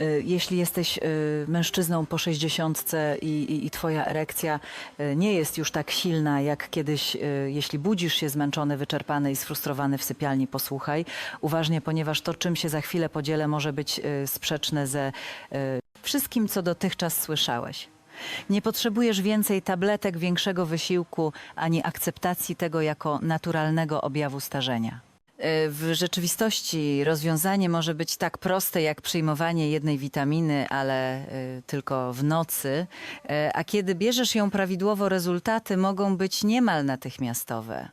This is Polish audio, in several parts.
Y, Jeśli jesteś y, mężczyzną po 60 i, i, i twoja erekcja y, nie jest już tak silna jak kiedyś, jeśli budzisz się zmęczony, wyczerpany i sfrustrowany w sypialni, posłuchaj uważnie, ponieważ to, czym się za chwilę podzielę, może być sprzeczne ze wszystkim, co dotychczas słyszałeś. Nie potrzebujesz więcej tabletek, większego wysiłku, ani akceptacji tego jako naturalnego objawu starzenia. Y, W rzeczywistości rozwiązanie może być tak proste jak przyjmowanie jednej witaminy, ale y, tylko w nocy, Y, a kiedy bierzesz ją prawidłowo, rezultaty mogą być niemal natychmiastowe.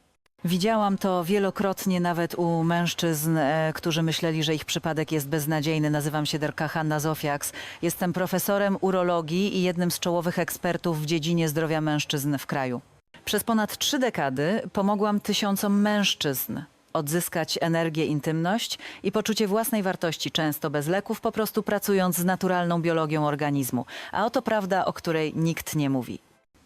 Widziałam to wielokrotnie nawet u mężczyzn, e, którzy myśleli, że ich przypadek jest beznadziejny. Nazywam się Derka Hanna Zofiaks. Jestem profesorem urologii i jednym z czołowych ekspertów w dziedzinie zdrowia mężczyzn w kraju. Przez ponad trzy dekady pomogłam tysiącom mężczyzn odzyskać energię, intymność i poczucie własnej wartości, często bez leków, po prostu pracując z naturalną biologią organizmu. A oto prawda, o której nikt nie mówi.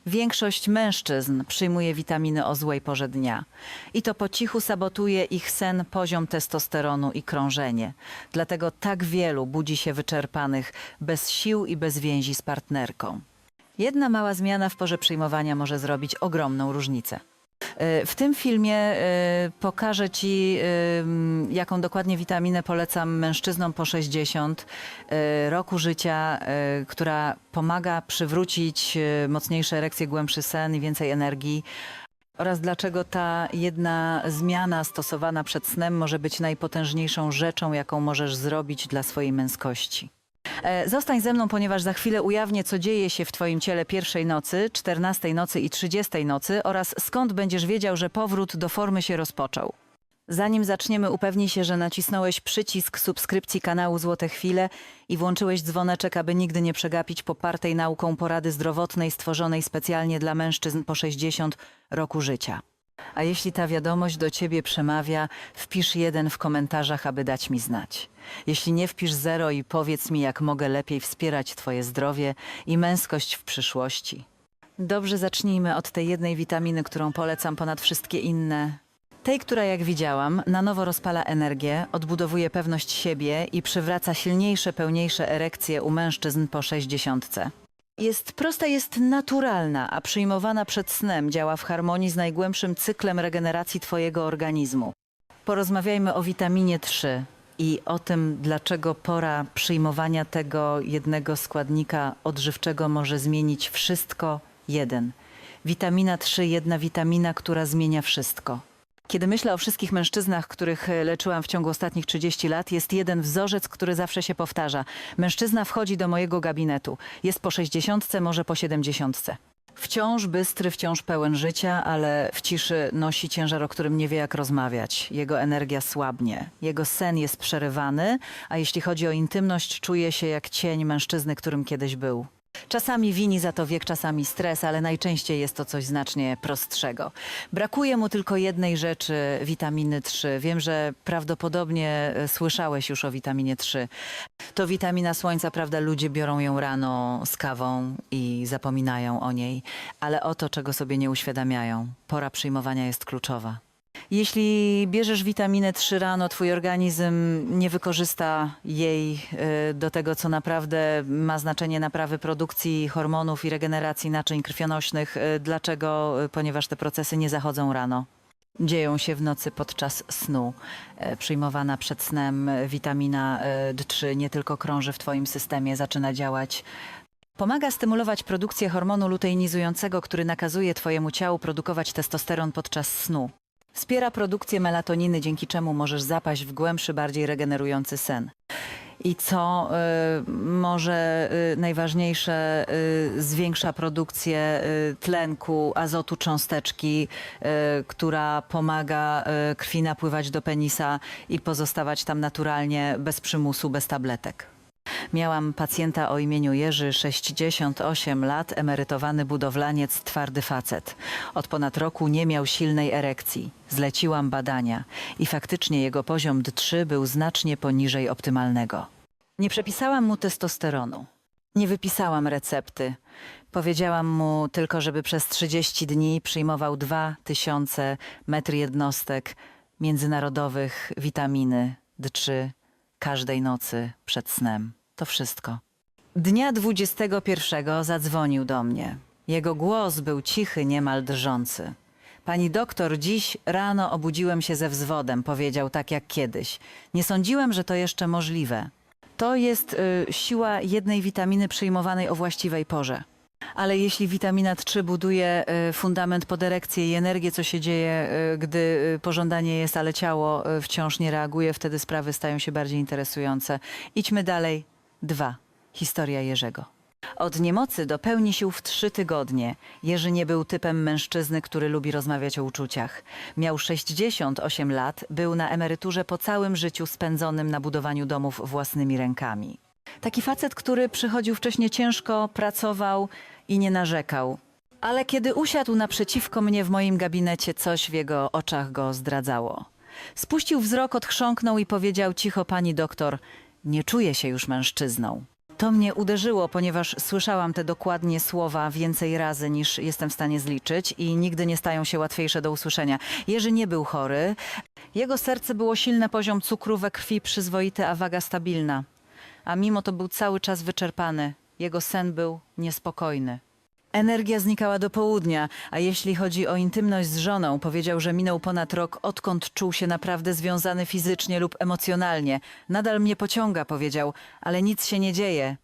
Większość mężczyzn przyjmuje witaminy o złej porze dnia i to po cichu sabotuje ich sen, poziom testosteronu i krążenie. Dlatego tak wielu budzi się wyczerpanych, bez sił i bez więzi z partnerką. Jedna mała zmiana w porze przyjmowania może zrobić ogromną różnicę. E, W tym filmie e, pokażę Ci, e, jaką dokładnie witaminę polecam mężczyznom po 60 e, roku życia, która pomaga przywrócić mocniejsze erekcje, głębszy sen i więcej energii. Oraz dlaczego ta jedna zmiana stosowana przed snem może być najpotężniejszą rzeczą, jaką możesz zrobić dla swojej męskości. E, Zostań ze mną, ponieważ za chwilę ujawnię, co dzieje się w Twoim ciele pierwszej nocy, czternastej nocy i trzydziestej nocy oraz skąd będziesz wiedział, że powrót do formy się rozpoczął. Zanim zaczniemy, upewnij się, że nacisnąłeś przycisk subskrypcji kanału Złote Chwile i włączyłeś dzwoneczek, aby nigdy nie przegapić popartej nauką porady zdrowotnej stworzonej specjalnie dla mężczyzn po 60 roku życia. A jeśli ta wiadomość do ciebie przemawia, wpisz jeden w komentarzach, aby dać mi znać. Jeśli nie, wpisz zero i powiedz mi, jak mogę lepiej wspierać twoje zdrowie i męskość w przyszłości. Dobrze, zacznijmy od tej jednej witaminy, którą polecam ponad wszystkie inne. Tej, która jak widziałam, na nowo rozpala energię, odbudowuje pewność siebie i przywraca silniejsze, pełniejsze erekcje u mężczyzn po 60. Jest prosta, jest naturalna, a przyjmowana przed snem działa w harmonii z najgłębszym cyklem regeneracji Twojego organizmu. Porozmawiajmy o witaminie 3 i o tym, dlaczego pora przyjmowania tego jednego składnika odżywczego może zmienić wszystko jeden. Witamina 3, jedna witamina, która zmienia wszystko. Kiedy myślę o wszystkich mężczyznach, których e, leczyłam w ciągu ostatnich 30 lat, jest jeden wzorzec, który zawsze się powtarza. Mężczyzna wchodzi do mojego gabinetu. Jest po 60, może po 70. Wciąż bystry, wciąż pełen życia, ale w ciszy nosi ciężar, o którym nie wie jak rozmawiać. Jego energia słabnie, jego sen jest przerywany, a jeśli chodzi o intymność, czuje się jak cień mężczyzny, którym kiedyś był. Czasami wini za to wiek, czasami stres, ale najczęściej jest to coś znacznie prostszego. Brakuje mu tylko jednej rzeczy, witaminy 3. Wiem, że prawdopodobnie e, słyszałeś już o witaminie 3. To witamina słońca, prawda? Ludzie biorą ją rano z kawą i zapominają o niej, ale o to, czego sobie nie uświadamiają. Pora przyjmowania jest kluczowa. Jeśli bierzesz witaminę 3 rano, twój organizm nie wykorzysta jej y, do tego, co naprawdę ma znaczenie naprawy produkcji hormonów i regeneracji naczyń krwionośnych. Y, Dlaczego? Y, Ponieważ te procesy nie zachodzą rano. Dzieją się w nocy podczas snu. E, Przyjmowana przed snem e, witamina e, D3 nie tylko krąży w Twoim systemie, zaczyna działać. Pomaga stymulować produkcję hormonu luteinizującego, który nakazuje Twojemu ciału produkować testosteron podczas snu. Wspiera produkcję melatoniny, dzięki czemu możesz zapaść w głębszy, bardziej regenerujący sen. I co y, może y, najważniejsze, y, zwiększa produkcję y, tlenku, azotu cząsteczki, y, która pomaga y, krwi napływać do penisa i pozostawać tam naturalnie, bez przymusu, bez tabletek. Miałam pacjenta o imieniu Jerzy, 68 lat, emerytowany budowlaniec, twardy facet. Od ponad roku nie miał silnej erekcji. Zleciłam badania i faktycznie jego poziom D3 był znacznie poniżej optymalnego. Nie przepisałam mu testosteronu. Nie wypisałam recepty. Powiedziałam mu tylko, żeby przez 30 dni przyjmował 2000 metr jednostek międzynarodowych witaminy D3 każdej nocy przed snem. To wszystko. Dnia 21 zadzwonił do mnie. Jego głos był cichy, niemal drżący. Pani doktor, dziś rano obudziłem się ze wzwodem, powiedział tak jak kiedyś. Nie sądziłem, że to jeszcze możliwe. To jest y, siła jednej witaminy przyjmowanej o właściwej porze. Ale jeśli witamina 3 buduje y, fundament pod erekcję i energię, co się dzieje, y, gdy y, pożądanie jest, ale ciało y, wciąż nie reaguje, wtedy sprawy stają się bardziej interesujące. Idźmy dalej. Dwa. Historia Jerzego. Od niemocy do pełni sił w trzy tygodnie. Jerzy nie był typem mężczyzny, który lubi rozmawiać o uczuciach. Miał 68 lat, był na emeryturze po całym życiu spędzonym na budowaniu domów własnymi rękami. Taki facet, który przychodził wcześniej ciężko, pracował i nie narzekał. Ale kiedy usiadł naprzeciwko mnie w moim gabinecie, coś w jego oczach go zdradzało. Spuścił wzrok, odchrząknął i powiedział cicho pani doktor: Nie czuję się już mężczyzną. To mnie uderzyło, ponieważ słyszałam te dokładnie słowa więcej razy niż jestem w stanie zliczyć i nigdy nie stają się łatwiejsze do usłyszenia. Jerzy nie był chory. Jego serce było silne, poziom cukru we krwi przyzwoity, a waga stabilna. A mimo to był cały czas wyczerpany. Jego sen był niespokojny. Energia znikała do południa, a jeśli chodzi o intymność z żoną, powiedział, że minął ponad rok, odkąd czuł się naprawdę związany fizycznie lub emocjonalnie. Nadal mnie pociąga, powiedział, ale nic się nie dzieje.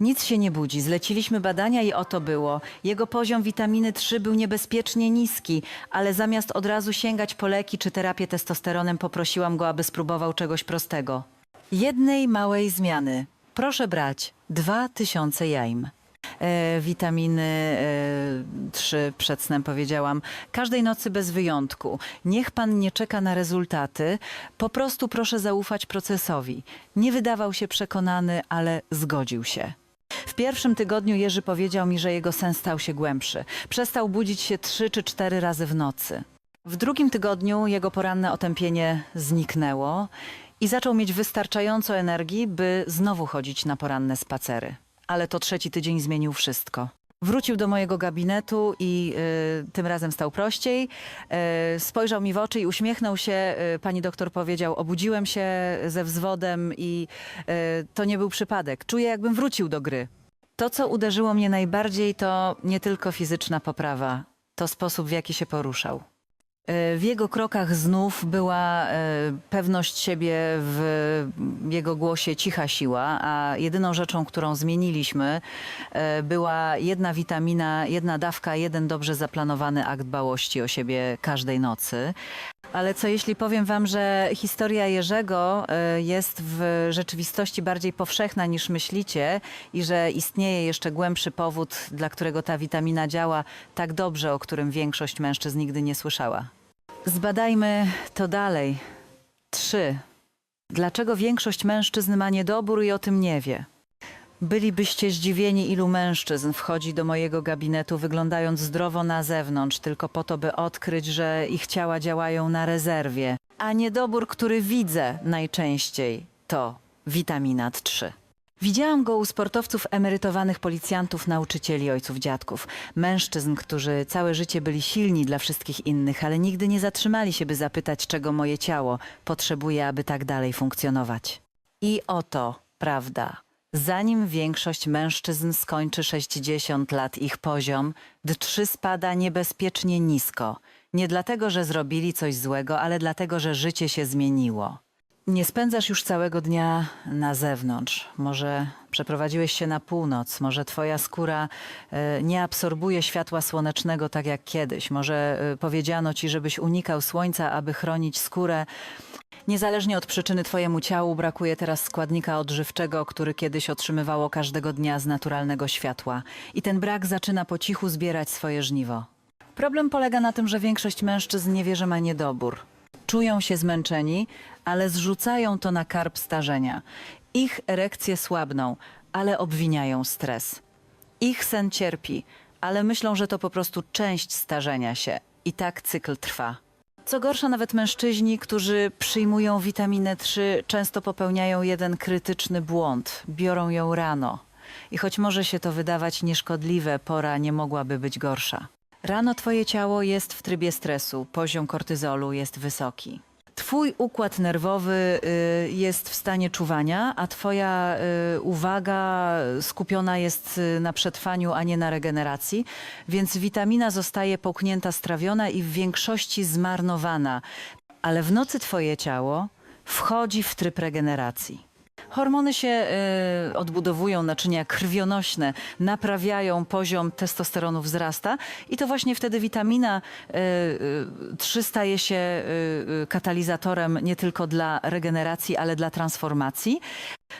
Nic się nie budzi. Zleciliśmy badania i oto było. Jego poziom witaminy 3 był niebezpiecznie niski, ale zamiast od razu sięgać po leki czy terapię testosteronem, poprosiłam go, aby spróbował czegoś prostego. Jednej małej zmiany. Proszę brać 2000 jajm. E, witaminy e, 3 przed snem powiedziałam. Każdej nocy bez wyjątku. Niech pan nie czeka na rezultaty. Po prostu proszę zaufać procesowi. Nie wydawał się przekonany, ale zgodził się. W pierwszym tygodniu Jerzy powiedział mi, że jego sen stał się głębszy. Przestał budzić się trzy czy cztery razy w nocy. W drugim tygodniu jego poranne otępienie zniknęło i zaczął mieć wystarczająco energii, by znowu chodzić na poranne spacery. Ale to trzeci tydzień zmienił wszystko. Wrócił do mojego gabinetu i y, tym razem stał prościej. Y, spojrzał mi w oczy i uśmiechnął się. Y, pani doktor powiedział: Obudziłem się ze wzwodem i y, to nie był przypadek. Czuję, jakbym wrócił do gry. To, co uderzyło mnie najbardziej, to nie tylko fizyczna poprawa, to sposób, w jaki się poruszał. E, W jego krokach znów była e, pewność siebie, w jego głosie cicha siła, a jedyną rzeczą, którą zmieniliśmy, e, była jedna witamina, jedna dawka, jeden dobrze zaplanowany akt dbałości o siebie każdej nocy. Ale co jeśli powiem wam, że historia Jerzego jest w rzeczywistości bardziej powszechna niż myślicie i że istnieje jeszcze głębszy powód, dla którego ta witamina działa tak dobrze, o którym większość mężczyzn nigdy nie słyszała. Zbadajmy to dalej. Trzy. Dlaczego większość mężczyzn ma niedobór i o tym nie wie? Bylibyście zdziwieni, ilu mężczyzn wchodzi do mojego gabinetu, wyglądając zdrowo na zewnątrz, tylko po to, by odkryć, że ich ciała działają na rezerwie. A niedobór, który widzę najczęściej, to witamina 3. Widziałam go u sportowców, emerytowanych policjantów, nauczycieli, ojców, dziadków. Mężczyzn, którzy całe życie byli silni dla wszystkich innych, ale nigdy nie zatrzymali się, by zapytać, czego moje ciało potrzebuje, aby tak dalej funkcjonować. I oto prawda. Zanim większość mężczyzn skończy 60 lat ich poziom, D3 spada niebezpiecznie nisko. Nie dlatego, że zrobili coś złego, ale dlatego, że życie się zmieniło. Nie spędzasz już całego dnia na zewnątrz. Może przeprowadziłeś się na północ, może twoja skóra e, nie absorbuje światła słonecznego tak jak kiedyś. Może e, powiedziano ci, żebyś unikał słońca, aby chronić skórę. Niezależnie od przyczyny twojemu ciału brakuje teraz składnika odżywczego, który kiedyś otrzymywało każdego dnia z naturalnego światła. I ten brak zaczyna po cichu zbierać swoje żniwo. Problem polega na tym, że większość mężczyzn nie wie, że ma niedobór. Czują się zmęczeni, ale zrzucają to na karb starzenia. Ich erekcje słabną, ale obwiniają stres. Ich sen cierpi, ale myślą, że to po prostu część starzenia się. I tak cykl trwa. Co gorsza, nawet mężczyźni, którzy przyjmują witaminę 3, często popełniają jeden krytyczny błąd biorą ją rano. I choć może się to wydawać nieszkodliwe, pora nie mogłaby być gorsza. Rano twoje ciało jest w trybie stresu, poziom kortyzolu jest wysoki. Twój układ nerwowy y, jest w stanie czuwania, a Twoja y, uwaga skupiona jest y, na przetrwaniu, a nie na regeneracji, więc witamina zostaje połknięta, strawiona i w większości zmarnowana. Ale w nocy Twoje ciało wchodzi w tryb regeneracji. Hormony się y, odbudowują, naczynia krwionośne, naprawiają, poziom testosteronu wzrasta i to właśnie wtedy witamina y, y, 3 staje się y, y, katalizatorem nie tylko dla regeneracji, ale dla transformacji.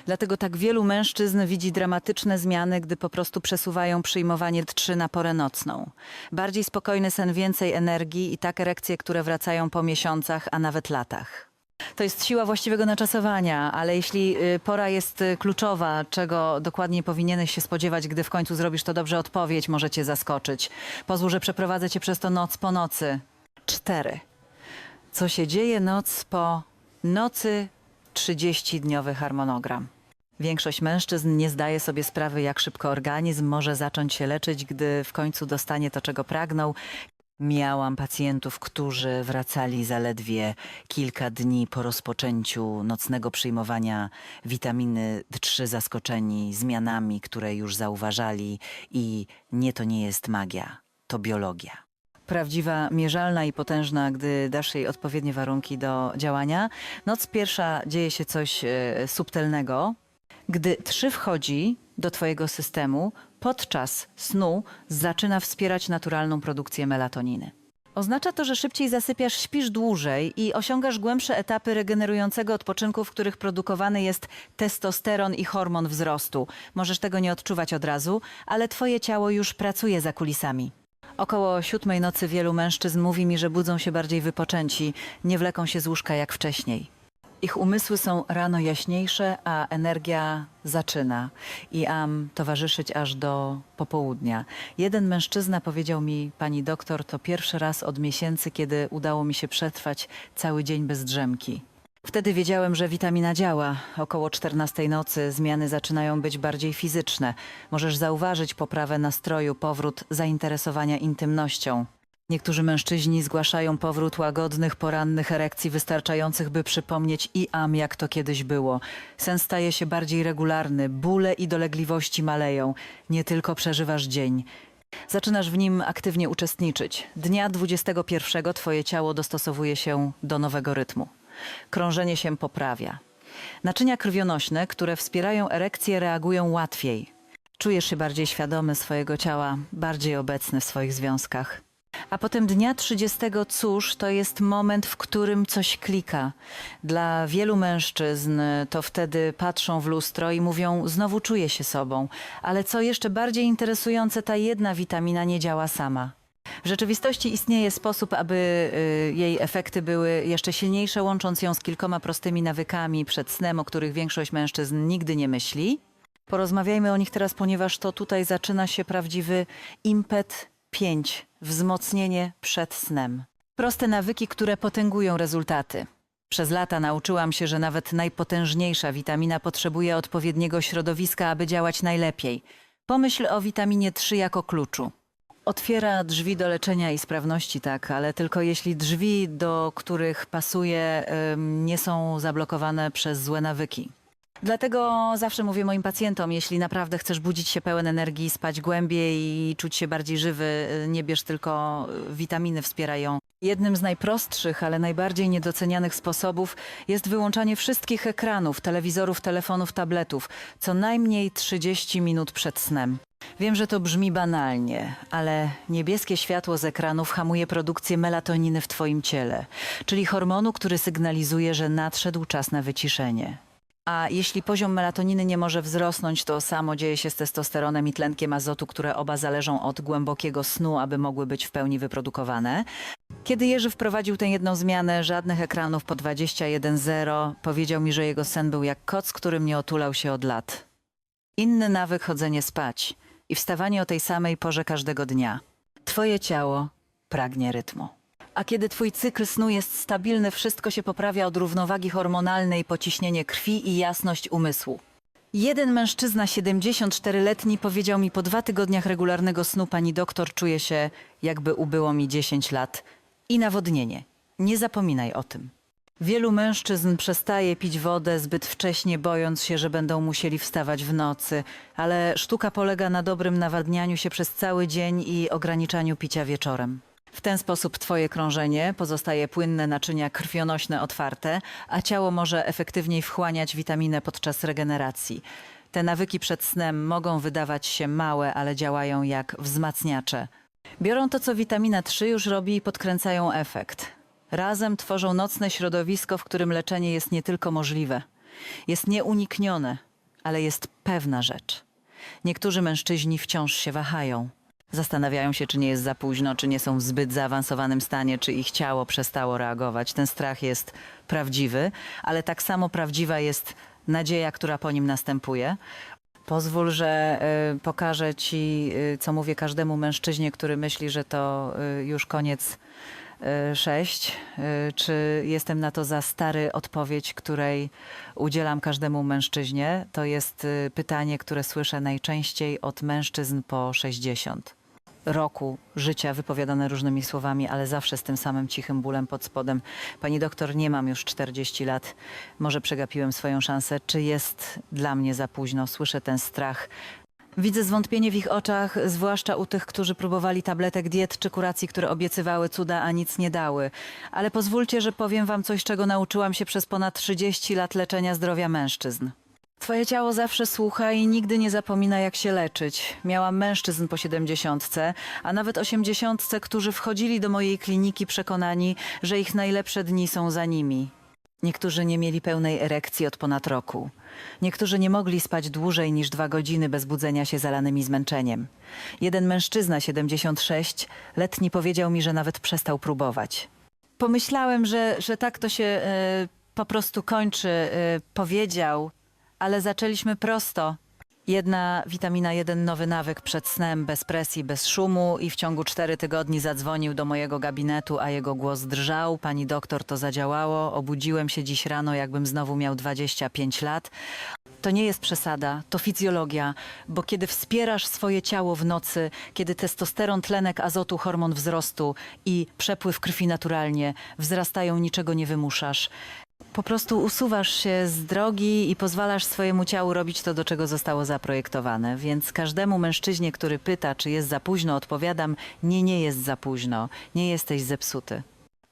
Dlatego tak wielu mężczyzn widzi dramatyczne zmiany, gdy po prostu przesuwają przyjmowanie trzy na porę nocną. Bardziej spokojny sen, więcej energii i tak erekcje, które wracają po miesiącach, a nawet latach. To jest siła właściwego naczasowania, ale jeśli y, pora jest y, kluczowa, czego dokładnie powinieneś się spodziewać, gdy w końcu zrobisz to dobrze, odpowiedź może cię zaskoczyć. Pozwól, że przeprowadzę cię przez to noc po nocy. Cztery. Co się dzieje noc po nocy 30-dniowy harmonogram. Większość mężczyzn nie zdaje sobie sprawy, jak szybko organizm może zacząć się leczyć, gdy w końcu dostanie to, czego pragnął. Miałam pacjentów, którzy wracali zaledwie kilka dni po rozpoczęciu nocnego przyjmowania witaminy D3, zaskoczeni zmianami, które już zauważali, i nie to nie jest magia, to biologia. Prawdziwa, mierzalna i potężna, gdy dasz jej odpowiednie warunki do działania. Noc pierwsza dzieje się coś e, subtelnego, gdy trzy wchodzi do Twojego systemu, podczas snu zaczyna wspierać naturalną produkcję melatoniny. Oznacza to, że szybciej zasypiasz, śpisz dłużej i osiągasz głębsze etapy regenerującego odpoczynku, w których produkowany jest testosteron i hormon wzrostu. Możesz tego nie odczuwać od razu, ale Twoje ciało już pracuje za kulisami. Około siódmej nocy wielu mężczyzn mówi mi, że budzą się bardziej wypoczęci, nie wleką się z łóżka jak wcześniej. Ich umysły są rano jaśniejsze, a energia zaczyna i am towarzyszyć aż do popołudnia. Jeden mężczyzna powiedział mi, pani doktor, to pierwszy raz od miesięcy, kiedy udało mi się przetrwać cały dzień bez drzemki. Wtedy wiedziałem, że witamina działa. Około 14 nocy zmiany zaczynają być bardziej fizyczne. Możesz zauważyć poprawę nastroju, powrót zainteresowania intymnością. Niektórzy mężczyźni zgłaszają powrót łagodnych, porannych erekcji wystarczających, by przypomnieć i am, jak to kiedyś było. Sen staje się bardziej regularny, bóle i dolegliwości maleją. Nie tylko przeżywasz dzień. Zaczynasz w nim aktywnie uczestniczyć. Dnia 21 twoje ciało dostosowuje się do nowego rytmu. Krążenie się poprawia. Naczynia krwionośne, które wspierają erekcję, reagują łatwiej. Czujesz się bardziej świadomy swojego ciała, bardziej obecny w swoich związkach. A potem dnia 30, cóż, to jest moment, w którym coś klika. Dla wielu mężczyzn to wtedy patrzą w lustro i mówią: Znowu czuję się sobą. Ale co jeszcze bardziej interesujące, ta jedna witamina nie działa sama. W rzeczywistości istnieje sposób, aby y, jej efekty były jeszcze silniejsze, łącząc ją z kilkoma prostymi nawykami przed snem, o których większość mężczyzn nigdy nie myśli. Porozmawiajmy o nich teraz, ponieważ to tutaj zaczyna się prawdziwy impet 5. Wzmocnienie przed snem. Proste nawyki, które potęgują rezultaty. Przez lata nauczyłam się, że nawet najpotężniejsza witamina potrzebuje odpowiedniego środowiska, aby działać najlepiej. Pomyśl o witaminie 3 jako kluczu. Otwiera drzwi do leczenia i sprawności, tak, ale tylko jeśli drzwi, do których pasuje, nie są zablokowane przez złe nawyki. Dlatego zawsze mówię moim pacjentom, jeśli naprawdę chcesz budzić się pełen energii, spać głębiej i czuć się bardziej żywy, y, nie bierz tylko y, witaminy, wspierają. Jednym z najprostszych, ale najbardziej niedocenianych sposobów jest wyłączanie wszystkich ekranów, telewizorów, telefonów, tabletów co najmniej 30 minut przed snem. Wiem, że to brzmi banalnie, ale niebieskie światło z ekranów hamuje produkcję melatoniny w Twoim ciele, czyli hormonu, który sygnalizuje, że nadszedł czas na wyciszenie. A jeśli poziom melatoniny nie może wzrosnąć, to samo dzieje się z testosteronem i tlenkiem azotu, które oba zależą od głębokiego snu, aby mogły być w pełni wyprodukowane. Kiedy Jerzy wprowadził tę jedną zmianę, żadnych ekranów po 21.0, powiedział mi, że jego sen był jak koc, który mnie otulał się od lat. Inny nawyk chodzenie spać i wstawanie o tej samej porze każdego dnia. Twoje ciało pragnie rytmu. A kiedy twój cykl snu jest stabilny, wszystko się poprawia od równowagi hormonalnej, pociśnienie krwi i jasność umysłu. Jeden mężczyzna, 74-letni, powiedział mi po dwa tygodniach regularnego snu, pani doktor, czuję się, jakby ubyło mi 10 lat. I nawodnienie. Nie zapominaj o tym. Wielu mężczyzn przestaje pić wodę zbyt wcześnie, bojąc się, że będą musieli wstawać w nocy, ale sztuka polega na dobrym nawadnianiu się przez cały dzień i ograniczaniu picia wieczorem. W ten sposób twoje krążenie pozostaje płynne, naczynia krwionośne otwarte, a ciało może efektywniej wchłaniać witaminę podczas regeneracji. Te nawyki przed snem mogą wydawać się małe, ale działają jak wzmacniacze. Biorą to, co witamina 3 już robi i podkręcają efekt. Razem tworzą nocne środowisko, w którym leczenie jest nie tylko możliwe, jest nieuniknione, ale jest pewna rzecz. Niektórzy mężczyźni wciąż się wahają. Zastanawiają się, czy nie jest za późno, czy nie są w zbyt zaawansowanym stanie, czy ich ciało przestało reagować. Ten strach jest prawdziwy, ale tak samo prawdziwa jest nadzieja, która po nim następuje. Pozwól, że y, pokażę ci, y, co mówię każdemu mężczyźnie, który myśli, że to y, już koniec sześć. Czy jestem na to za stary odpowiedź, której udzielam każdemu mężczyźnie? To jest pytanie, które słyszę najczęściej od mężczyzn po 60 roku życia wypowiadane różnymi słowami, ale zawsze z tym samym cichym bólem pod spodem. Pani doktor, nie mam już 40 lat, może przegapiłem swoją szansę. Czy jest dla mnie za późno? Słyszę ten strach. Widzę zwątpienie w ich oczach, zwłaszcza u tych, którzy próbowali tabletek diet czy kuracji, które obiecywały cuda, a nic nie dały. Ale pozwólcie, że powiem wam coś, czego nauczyłam się przez ponad 30 lat leczenia zdrowia mężczyzn. Twoje ciało zawsze słucha i nigdy nie zapomina, jak się leczyć. Miałam mężczyzn po siedemdziesiątce, a nawet osiemdziesiątce, którzy wchodzili do mojej kliniki przekonani, że ich najlepsze dni są za nimi. Niektórzy nie mieli pełnej erekcji od ponad roku. Niektórzy nie mogli spać dłużej niż dwa godziny bez budzenia się zalanymi zmęczeniem. Jeden mężczyzna, 76, letni, powiedział mi, że nawet przestał próbować. Pomyślałem, że, że tak to się e, po prostu kończy. E, powiedział, ale zaczęliśmy prosto. Jedna witamina, jeden nowy nawyk przed snem, bez presji, bez szumu i w ciągu cztery tygodni zadzwonił do mojego gabinetu, a jego głos drżał. Pani doktor, to zadziałało. Obudziłem się dziś rano, jakbym znowu miał 25 lat. To nie jest przesada, to fizjologia, bo kiedy wspierasz swoje ciało w nocy, kiedy testosteron, tlenek azotu, hormon wzrostu i przepływ krwi naturalnie wzrastają, niczego nie wymuszasz. Po prostu usuwasz się z drogi i pozwalasz swojemu ciału robić to, do czego zostało zaprojektowane. Więc każdemu mężczyźnie, który pyta, czy jest za późno, odpowiadam: nie, nie jest za późno, nie jesteś zepsuty.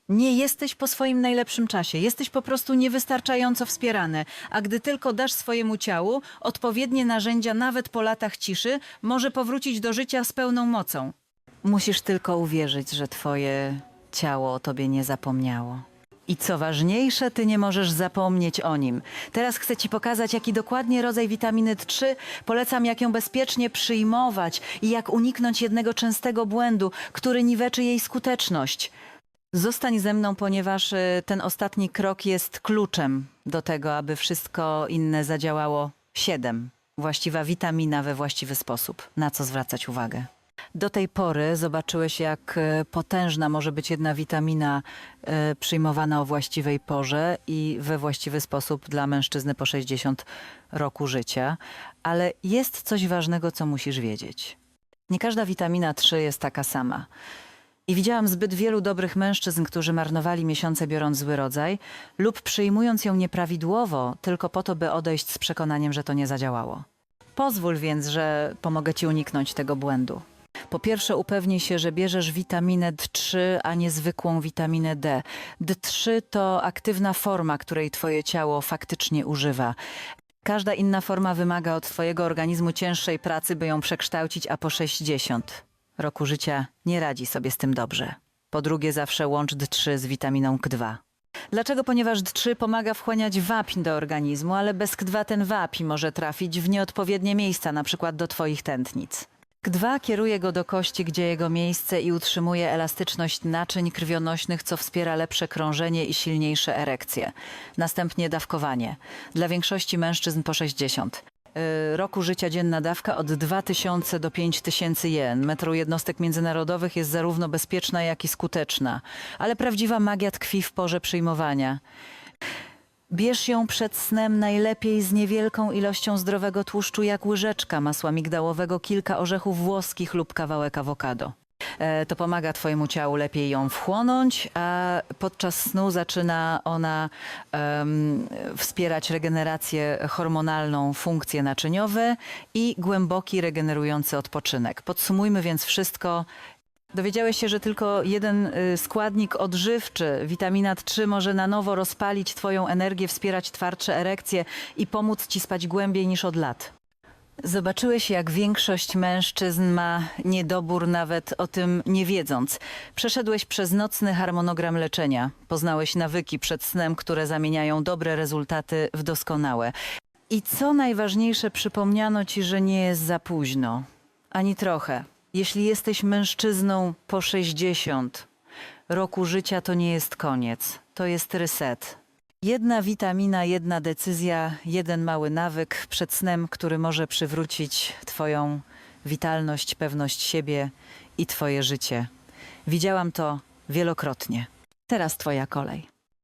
Nie jesteś po swoim najlepszym czasie, jesteś po prostu niewystarczająco wspierany, a gdy tylko dasz swojemu ciału odpowiednie narzędzia, nawet po latach ciszy, może powrócić do życia z pełną mocą. Musisz tylko uwierzyć, że twoje ciało o tobie nie zapomniało. I co ważniejsze, ty nie możesz zapomnieć o nim. Teraz chcę ci pokazać, jaki dokładnie rodzaj witaminy D3 polecam, jak ją bezpiecznie przyjmować i jak uniknąć jednego częstego błędu, który niweczy jej skuteczność. Zostań ze mną, ponieważ y, ten ostatni krok jest kluczem do tego, aby wszystko inne zadziałało. Siedem. Właściwa witamina we właściwy sposób. Na co zwracać uwagę? Do tej pory zobaczyłeś, jak e, potężna może być jedna witamina e, przyjmowana o właściwej porze i we właściwy sposób dla mężczyzny po 60 roku życia. Ale jest coś ważnego, co musisz wiedzieć. Nie każda witamina 3 jest taka sama. I widziałam zbyt wielu dobrych mężczyzn, którzy marnowali miesiące biorąc zły rodzaj lub przyjmując ją nieprawidłowo, tylko po to, by odejść z przekonaniem, że to nie zadziałało. Pozwól więc, że pomogę ci uniknąć tego błędu. Po pierwsze, upewnij się, że bierzesz witaminę D3, a nie zwykłą witaminę D. D3 to aktywna forma, której twoje ciało faktycznie używa. Każda inna forma wymaga od twojego organizmu cięższej pracy, by ją przekształcić, a po 60 roku życia nie radzi sobie z tym dobrze. Po drugie, zawsze łącz D3 z witaminą K2. Dlaczego? Ponieważ D3 pomaga wchłaniać wapń do organizmu, ale bez K2 ten wapń może trafić w nieodpowiednie miejsca, na przykład do twoich tętnic. K2 kieruje go do kości, gdzie jego miejsce i utrzymuje elastyczność naczyń krwionośnych, co wspiera lepsze krążenie i silniejsze erekcje. Następnie dawkowanie. Dla większości mężczyzn po 60. Yy, roku życia dzienna dawka od 2000 do 5000 jen. Metrą jednostek międzynarodowych jest zarówno bezpieczna, jak i skuteczna. Ale prawdziwa magia tkwi w porze przyjmowania. Bierz ją przed snem najlepiej z niewielką ilością zdrowego tłuszczu, jak łyżeczka masła migdałowego, kilka orzechów włoskich lub kawałek awokado. E, To pomaga twojemu ciału lepiej ją wchłonąć, a podczas snu zaczyna ona wspierać regenerację hormonalną, funkcje naczyniowe i głęboki, regenerujący odpoczynek. Podsumujmy więc wszystko. Dowiedziałeś się, że tylko jeden y, składnik odżywczy, witamina D3, może na nowo rozpalić Twoją energię, wspierać twardsze erekcje i pomóc Ci spać głębiej niż od lat. Zobaczyłeś, jak większość mężczyzn ma niedobór, nawet o tym nie wiedząc. Przeszedłeś przez nocny harmonogram leczenia. Poznałeś nawyki przed snem, które zamieniają dobre rezultaty w doskonałe. I co najważniejsze, przypomniano ci, że nie jest za późno. Ani trochę. Jeśli jesteś mężczyzną po 60 roku życia, to nie jest koniec. To jest reset. Jedna witamina, jedna decyzja, jeden mały nawyk przed snem, który może przywrócić Twoją witalność, pewność siebie i Twoje życie. Widziałam to wielokrotnie. Teraz Twoja kolej.